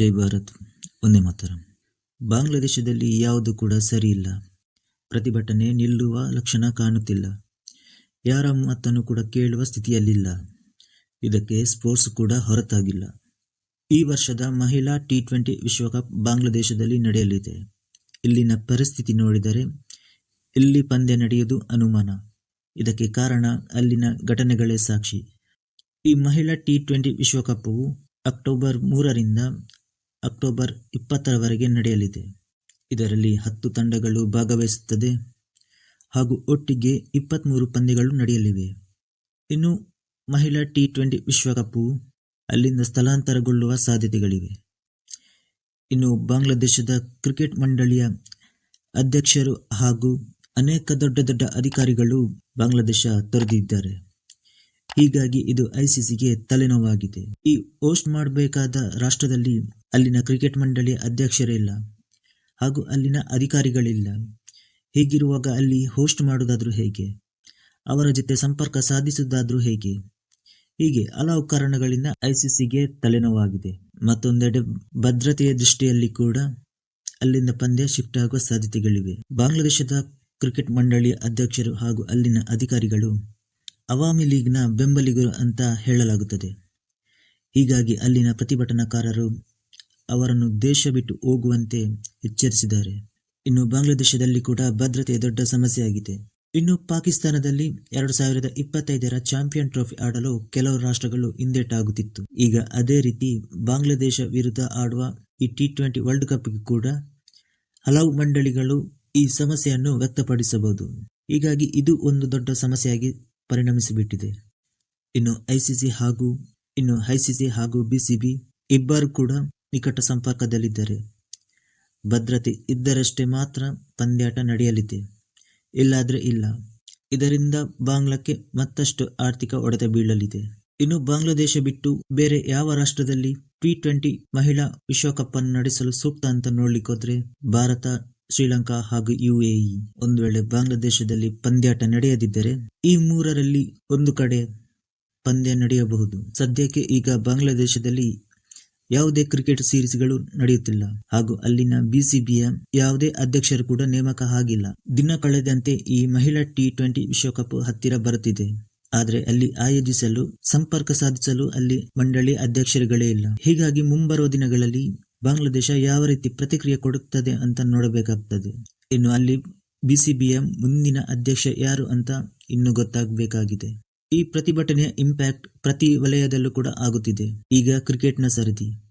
ಜೈ ಭಾರತ್, ಒಂದೇ ಮಾತರ. ಬಾಂಗ್ಲಾದೇಶದಲ್ಲಿ ಯಾವುದು ಕೂಡ ಸರಿಯಿಲ್ಲ ಪ್ರತಿಭಟನೆ ನಿಲ್ಲುವ ಲಕ್ಷಣ ಕಾಣುತ್ತಿಲ್ಲ. ಯಾರ ಮಾತನ್ನು ಕೂಡ ಕೇಳುವ ಸ್ಥಿತಿಯಲ್ಲಿಲ್ಲ. ಇದಕ್ಕೆ ಸ್ಪೋರ್ಟ್ಸ್ ಕೂಡ ಹೊರತಾಗಿಲ್ಲ. ಈ ವರ್ಷದ ಮಹಿಳಾ ಟಿ ಟ್ವೆಂಟಿ ವಿಶ್ವಕಪ್ ಬಾಂಗ್ಲಾದೇಶದಲ್ಲಿ ನಡೆಯಲಿದೆ. ಇಲ್ಲಿನ ಪರಿಸ್ಥಿತಿ ನೋಡಿದರೆ ಇಲ್ಲಿ ಪಂದ್ಯ ನಡೆಯುವುದು ಅನುಮಾನ. ಇದಕ್ಕೆ ಕಾರಣ ಅಲ್ಲಿನ ಘಟನೆಗಳೇ ಸಾಕ್ಷಿ. ಈ ಮಹಿಳಾ ಟಿ ಟ್ವೆಂಟಿ ವಿಶ್ವಕಪ್ಪು ಅಕ್ಟೋಬರ್ ಮೂರರಿಂದ ಅಕ್ಟೋಬರ್ ಇಪ್ಪತ್ತರವರೆಗೆ ನಡೆಯಲಿದೆ. ಇದರಲ್ಲಿ ಹತ್ತು ತಂಡಗಳು ಭಾಗವಹಿಸುತ್ತದೆ ಹಾಗೂ ಒಟ್ಟಿಗೆ ಇಪ್ಪತ್ತ್ಮೂರು ಪಂದ್ಯಗಳು ನಡೆಯಲಿವೆ. ಇನ್ನು ಮಹಿಳಾ ಟಿ ಟ್ವೆಂಟಿ ವಿಶ್ವಕಪ್ಪು ಅಲ್ಲಿಂದ ಸ್ಥಳಾಂತರಗೊಳ್ಳುವ ಸಾಧ್ಯತೆಗಳಿವೆ. ಇನ್ನು ಬಾಂಗ್ಲಾದೇಶದ ಕ್ರಿಕೆಟ್ ಮಂಡಳಿಯ ಅಧ್ಯಕ್ಷರು ಹಾಗೂ ಅನೇಕ ದೊಡ್ಡ ದೊಡ್ಡ ಅಧಿಕಾರಿಗಳು ಬಾಂಗ್ಲಾದೇಶ ತೊರೆದಿದ್ದಾರೆ. ಹೀಗಾಗಿ ಇದು ಐಸಿಸಿಗೆ ತಲೆನೋವಾಗಿದೆ. ಈ ಹೋಸ್ಟ್ ಮಾಡಬೇಕಾದ ರಾಷ್ಟ್ರದಲ್ಲಿ ಅಲ್ಲಿನ ಕ್ರಿಕೆಟ್ ಮಂಡಳಿಯ ಅಧ್ಯಕ್ಷರೇ ಇಲ್ಲ ಹಾಗೂ ಅಲ್ಲಿನ ಅಧಿಕಾರಿಗಳಿಲ್ಲ. ಹೀಗಿರುವಾಗ ಅಲ್ಲಿ ಹೋಸ್ಟ್ ಮಾಡುವುದಾದ್ರೂ ಹೇಗೆ? ಅವರ ಜೊತೆ ಸಂಪರ್ಕ ಸಾಧಿಸುವುದಾದ್ರೂ ಹೇಗೆ? ಹೀಗೆ ಹಲವು ಕಾರಣಗಳಿಂದ ಐಸಿಸಿಗೆ ತಲೆನೋವಾಗಿದೆ. ಮತ್ತೊಂದೆಡೆ ಭದ್ರತೆಯ ದೃಷ್ಟಿಯಲ್ಲಿ ಕೂಡ ಅಲ್ಲಿಂದ ಪಂದ್ಯ ಶಿಫ್ಟ್ ಆಗುವ ಸಾಧ್ಯತೆಗಳಿವೆ. ಬಾಂಗ್ಲಾದೇಶದ ಕ್ರಿಕೆಟ್ ಮಂಡಳಿಯ ಅಧ್ಯಕ್ಷರು ಹಾಗೂ ಅಲ್ಲಿನ ಅಧಿಕಾರಿಗಳು ಅವಾಮಿ ಲೀಗ್ನ ಬೆಂಬಲಿಗರು ಅಂತ ಹೇಳಲಾಗುತ್ತದೆ. ಹೀಗಾಗಿ ಅಲ್ಲಿನ ಪ್ರತಿಭಟನಾಕಾರರು ಅವರನ್ನು ದೇಶ ಬಿಟ್ಟು ಹೋಗುವಂತೆ ಎಚ್ಚರಿಸಿದ್ದಾರೆ. ಇನ್ನು ಬಾಂಗ್ಲಾದೇಶದಲ್ಲಿ ಕೂಡ ಭದ್ರತೆ ದೊಡ್ಡ ಸಮಸ್ಯೆಯಾಗಿದೆ. ಇನ್ನು ಪಾಕಿಸ್ತಾನದಲ್ಲಿ ಎರಡು ಸಾವಿರದ ಇಪ್ಪತ್ತೈದರ ಚಾಂಪಿಯನ್ ಟ್ರೋಫಿ ಆಡಲು ಕೆಲವು ರಾಷ್ಟ್ರಗಳು ಹಿಂದೇಟಾಗುತ್ತಿತ್ತು. ಈಗ ಅದೇ ರೀತಿ ಬಾಂಗ್ಲಾದೇಶ ವಿರುದ್ಧ ಆಡುವ ಈ ಟಿ ಟ್ವೆಂಟಿ ವರ್ಲ್ಡ್ ಕಪ್ಗೆ ಕೂಡ ಹಲವು ಮಂಡಳಿಗಳು ಈ ಸಮಸ್ಯೆಯನ್ನು ವ್ಯಕ್ತಪಡಿಸಬಹುದು. ಹೀಗಾಗಿ ಇದು ಒಂದು ದೊಡ್ಡ ಸಮಸ್ಯೆಯಾಗಿ ಪರಿಣಮಿಸಿಬಿಟ್ಟಿದೆ. ಇನ್ನು ಐಸಿಸಿ ಹಾಗೂ ಇನ್ನು ಐಸಿಸಿ ಹಾಗೂ ಬಿಸಿಬಿ ಇಬ್ಬರು ಕೂಡ ನಿಕಟ ಸಂಪರ್ಕದಲ್ಲಿದ್ದಾರೆ. ಭದ್ರತೆ ಇದ್ದರಷ್ಟೇ ಮಾತ್ರ ಪಂದ್ಯಾಟ ನಡೆಯಲಿದೆ. ಇಲ್ಲಾದ್ರೆ ಇಲ್ಲ. ಇದರಿಂದ ಬಾಂಗ್ಲಾಕ್ಕೆ ಮತ್ತಷ್ಟು ಆರ್ಥಿಕ ಹೊಡೆತ ಬೀಳಲಿದೆ. ಇನ್ನು ಬಾಂಗ್ಲಾದೇಶ ಬಿಟ್ಟು ಬೇರೆ ಯಾವ ರಾಷ್ಟ್ರದಲ್ಲಿ ಟಿ ಟ್ವೆಂಟಿ ಮಹಿಳಾ ವಿಶ್ವಕಪ್ ಅನ್ನು ನಡೆಸಲು ಸೂಕ್ತ ಅಂತ ನೋಡ್ಲಿಕ್ಕೋದ್ರೆ ಭಾರತ, ಶ್ರೀಲಂಕಾ ಹಾಗೂ ಯುಎಇ ಒಂದು ವೇಳೆ ಬಾಂಗ್ಲಾದೇಶದಲ್ಲಿ ಪಂದ್ಯಾಟ ನಡೆಯದಿದ್ದರೆ ಈ ಮೂರರಲ್ಲಿ ಒಂದು ಕಡೆ ಪಂದ್ಯ ನಡೆಯಬಹುದು. ಸದ್ಯಕ್ಕೆ ಈಗ ಬಾಂಗ್ಲಾದೇಶದಲ್ಲಿ ಯಾವುದೇ ಕ್ರಿಕೆಟ್ ಸೀರೀಸ್ಗಳು ನಡೆಯುತ್ತಿಲ್ಲ. ಹಾಗೂ ಅಲ್ಲಿನ ಬಿಸಿಬಿಯ ಯಾವುದೇ ಅಧ್ಯಕ್ಷರು ಕೂಡ ನೇಮಕ ಆಗಿಲ್ಲ. ದಿನ ಕಳೆದಂತೆ ಈ ಮಹಿಳಾ ಟಿ ಟ್ವೆಂಟಿ ವಿಶ್ವಕಪ್ ಹತ್ತಿರ ಬರುತ್ತಿದೆ. ಆದರೆ ಅಲ್ಲಿ ಆಯೋಜಿಸಲು, ಸಂಪರ್ಕ ಸಾಧಿಸಲು ಅಲ್ಲಿ ಮಂಡಳಿ ಅಧ್ಯಕ್ಷರುಗಳೇ ಇಲ್ಲ. ಹೀಗಾಗಿ ಮುಂಬರುವ ದಿನಗಳಲ್ಲಿ ಬಾಂಗ್ಲಾದೇಶ ಯಾವ ರೀತಿ ಪ್ರತಿಕ್ರಿಯೆ ಕೊಡುತ್ತದೆ ಅಂತ ನೋಡಬೇಕಾಗ್ತದೆ. ಇನ್ನು ಅಲ್ಲಿ ಬಿಸಿಬಿಯ ಮುಂದಿನ ಅಧ್ಯಕ್ಷ ಯಾರು ಅಂತ ಇನ್ನು ಗೊತ್ತಾಗಬೇಕಾಗಿದೆ. ಈ ಪ್ರತಿಭಟನೆಯ ಇಂಪ್ಯಾಕ್ಟ್ ಪ್ರತಿ ವಲಯದಲ್ಲೂ ಕೂಡ ಆಗುತ್ತಿದೆ. ಈಗ ಕ್ರಿಕೆಟ್ನ ಸರದಿ.